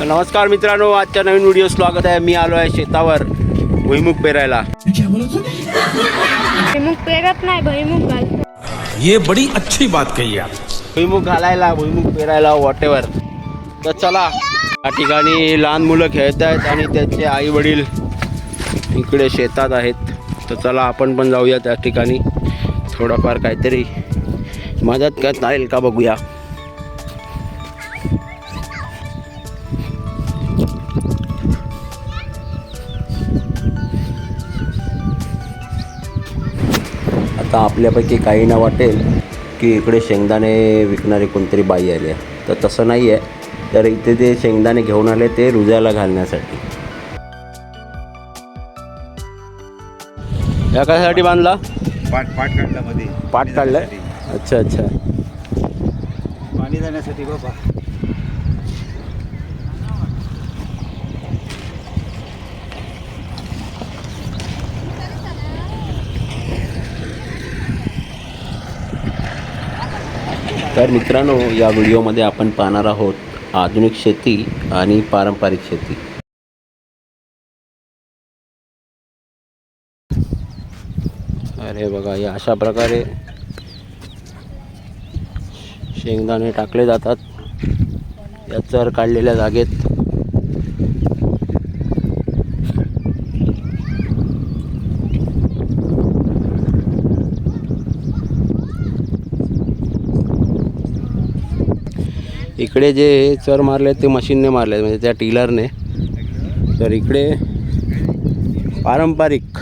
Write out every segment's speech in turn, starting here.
नमस्कार मित्रांनो आजच्या नवीन व्हिडिओ स्वागत आहे. मी आलो आहे शेतावर. भुईमुग पेरायला. भुईमुग पेरत नाही घालतो. ये बड़ी अच्छी बात कही आप। भुईमुग घालायला भुईमुग पेरायला वॉटेवर तर चला या ठिकाणी लहान मुलं खेळत आहेत आणि त्यांचे आई वडील इकडे शेतात आहेत. तर चला आपण पण जाऊया त्या ठिकाणी. थोडंफार काहीतरी मदत करता येईल का बघूया. आता आपल्यापैकी काही ना वाटेल की इकडे शेंगदाणे विकणारी कोणतरी बाई आली आहे. तर तसं नाही आहे. तर इथे ते शेंगदाणे घेऊन आले ते रुजायला घालण्यासाठी. या कशासाठी बांधला? पाट पाट काढला मध्ये पाट काढलाय? अच्छा अच्छा. पाणी जाण्यासाठी बाबा. नमस्कार मित्रांनो या व्हिडिओमध्ये आपण पाहणार आहोत आधुनिक शेती आणि पारंपरिक शेती. अरे बघा या अशा प्रकारे शेंगदाणे टाकले जातात. या चर काढलेल्या जागेत इकडे जे चर मारले ते मशीनने मारले म्हणजे त्या टिलरने. तर इकडे पारंपरिक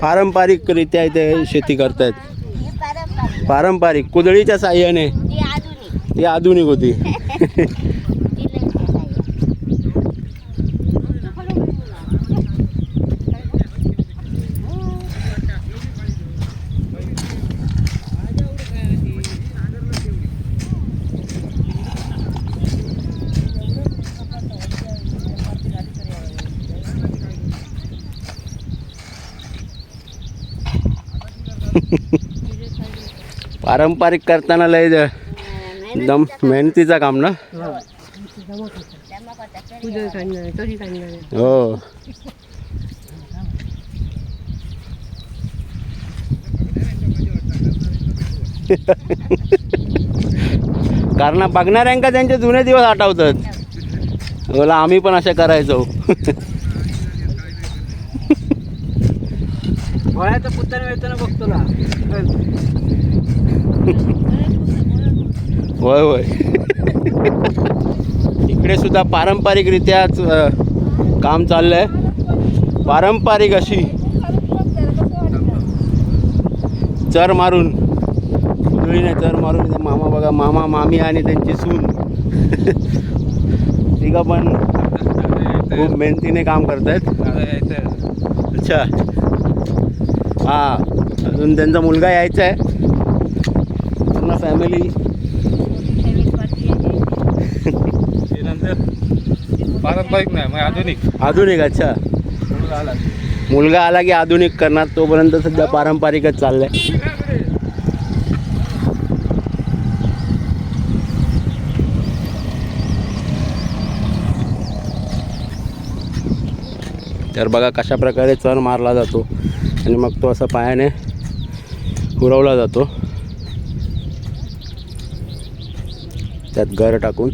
पारंपरिकरित्या इथे शेती करतायत. पारंपरिक कुदळीच्या साह्याने. ती आधुनिक होती. पारंपरिक करताना लय ज- दम मेहनतीचं काम ना? हो. कारण बघणाऱ्यांका त्यांचे जुने दिवस आठवतात. बोला आम्ही पण असे करायचो. वयाचं पुत्ताना वेळताना बघतो ना. होय होय इकडे सुद्धा पारंपरिकरित्याच काम काम चाललंय. पारंपरिक अशी चर मारून कुदळीने चर मारून मामा बघा मामा मामी आणि त्यांची सून. तिघं पण खूप मेहनतीने काम करतायत. अच्छा. हां अजून त्यांचा मुलगा यायचा आहे पूर्ण फॅमिली पारंपरिक नाही मग आधुनिक. आधुनिक अच्छा. मुलगा आला. की आधुनिक करणार तोपर्यंत सध्या पारंपरिकच चाललंय. तर बघा कशा प्रकारे चण मारला जातो. आणि मग तो असा पायाने पुरवला जातो. त्यात गर टाकून.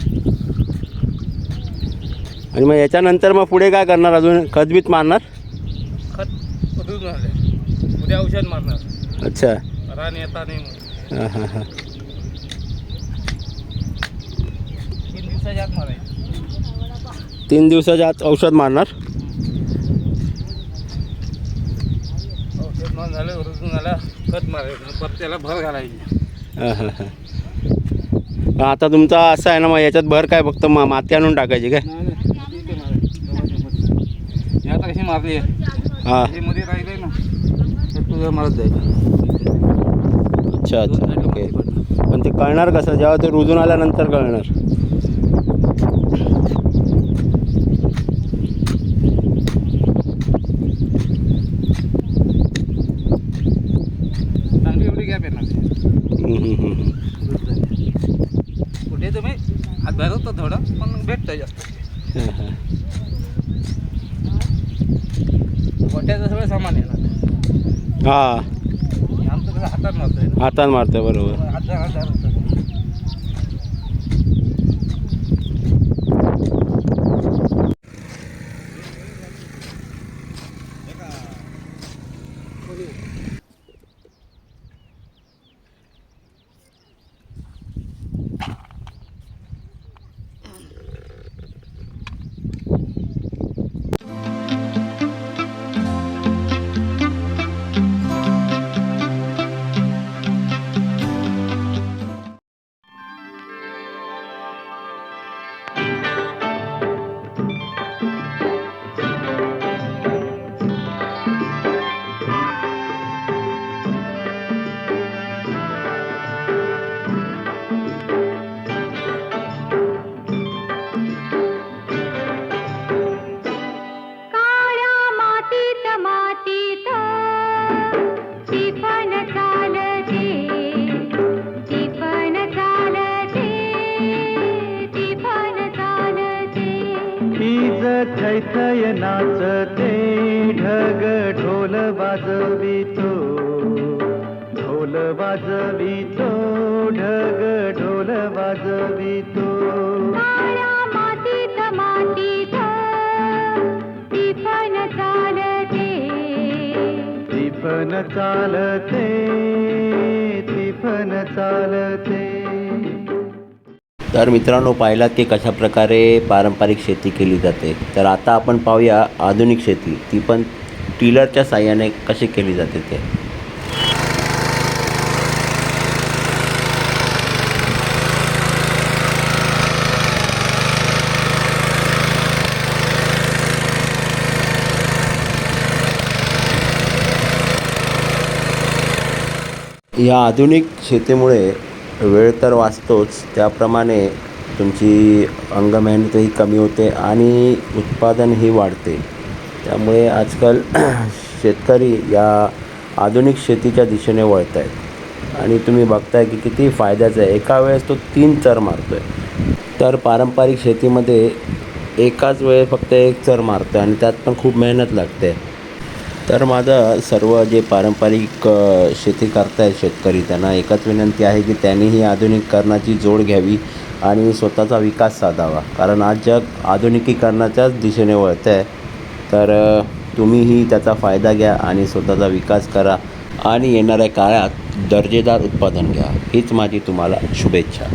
आणि मग याच्यानंतर मग पुढे काय करणार अजून? खतबीत मारणार? खत उद्या औषध मारणार. अच्छा. रान येता नाही हां हां हां. तीन दिवसाच्या आत मारायचं. तीन दिवसाच्या आत औषध मारणार? औषध मारून झालं झालं खत मारायचं. परत त्याला भर घालायची. हां हां हां. आता तुमचा असं आहे ना मग याच्यात भर काय फक्त मा माती आणून टाकायची काय? हे आता कशी मारली हां. मध्ये राहिले ना मारत अच्छा अच्छा ओके पण ते कळणार कसं? जेव्हा ते रुजून आल्यानंतर कळणार. येणार तुम्ही हात थोडं पण भेटतं जास्त. हां, हां. गोट्याचं सगळं सामान ना हा. आमचं कसं हातात मारतोय ना. हातात मारतं बरोबर. हजार हजार हीज थैथय नाचते ढग ढोल वाजवितो. ढोल वाजवितो ढग ढोल वाजवितो. टिपण चालते. तिफन चालते तिफन चालते. तर मित्रांनो पाहिलात की कशा प्रकारे पारंपरिक शेती केली जाते. तर आता आपण पाहूया आधुनिक शेती. ती पण टिलरच्या साह्याने कशी केली जाते ते. या आधुनिक शेतीमुळे वेळ तर वाचतोच. त्याप्रमाणे तुमची अंगमेहनतही कमी होते आणि उत्पादनही वाढते. त्यामुळे आजकाल शेतकरी या आधुनिक शेतीच्या दिशेने वळत आहेत आणि तुम्ही बघताय की किती फायद्याचं आहे. एका वेळेस तो तीन चर मारतो आहे तर पारंपरिक शेतीमध्ये एकाच वेळेस फक्त एक चर मारतो आणि त्यात पण खूप मेहनत लागते. तर माझं सर्व जे पारंपरिक शेती करतायत शेतकरी त्यांना एकच विनंती आहे की त्यांनीही आधुनिकीकरणाची जोड घ्यावी आणि स्वतःचा विकास साधावा. कारण आज जग आधुनिकीकरणाच्याच दिशेने वळतं आहे तर तुम्हीही त्याचा फायदा घ्या आणि स्वतःचा विकास करा आणि येणाऱ्या काळात दर्जेदार उत्पादन घ्या. हीच माझी तुम्हाला शुभेच्छा.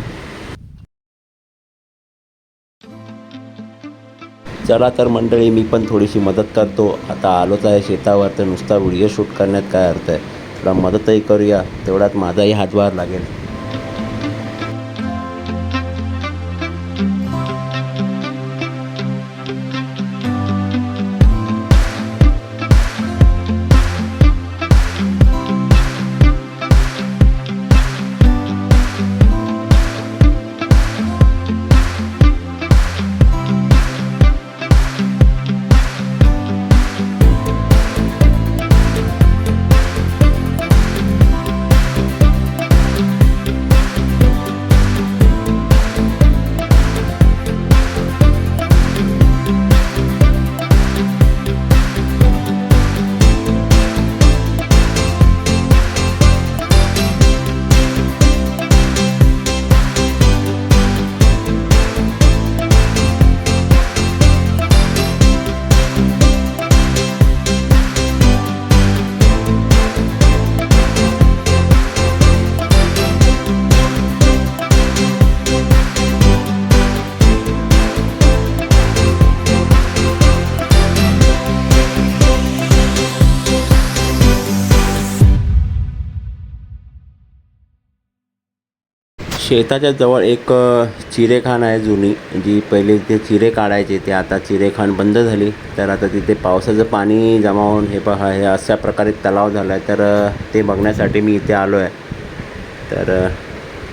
चला तर मंडळी मी पण थोडीशी मदत करतो. आता आलोच आहे शेतावर तर नुसता व्हिडिओ शूट करण्यात काय अर्थ आहे? थोडा मदतही करूया तेवढ्यात माझाही हातभार लागेल. शेताच्या जवळ एक चिरेखान आहे जुनी जी पहिले ते चिरे काढायचे ते आता चिरेखान बंद झाली. तर आता तिथे पावसाचं पाणी जमा होऊन हे पहा हे अशा प्रकारे तलाव झाला आहे तर ते बघण्यासाठी मी इथे आलो आहे तर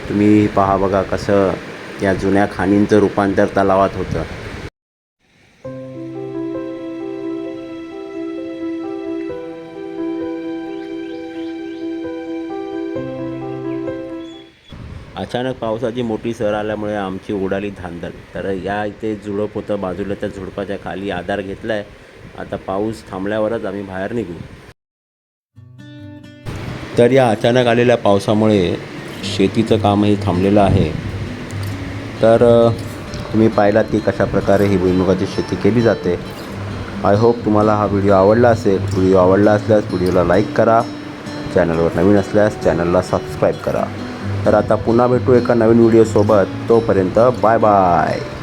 तुम्ही पहा बघा कसं या जुन्या खाणींचं रूपांतर तलावात होतं. अचानक पावसाची मोठी सर आल्यामुळे आमची उडाली धांदल. तर या इथे झुडप होतं बाजूला त्या झुडपाच्या खाली आधार घेतला आहे आता पाऊस थांबल्यावरच आम्ही बाहेर निघू. तर या अचानक आलेल्या पावसामुळे शेतीचं कामही थांबलेलं आहे. तर तुम्ही पाहिलात की कशा प्रकारे ही भुईमुगाची शेती केली जाते. आय होप तुम्हाला हा व्हिडिओ आवडला असेल. व्हिडिओ आवडला असल्यास व्हिडिओला लाईक करा. चॅनलवर नवीन असल्यास चॅनलला सबस्क्राईब करा. तर आता पुन्हा भेटू एका नवीन व्हिडिओसोबत तोपर्यंत बाय बाय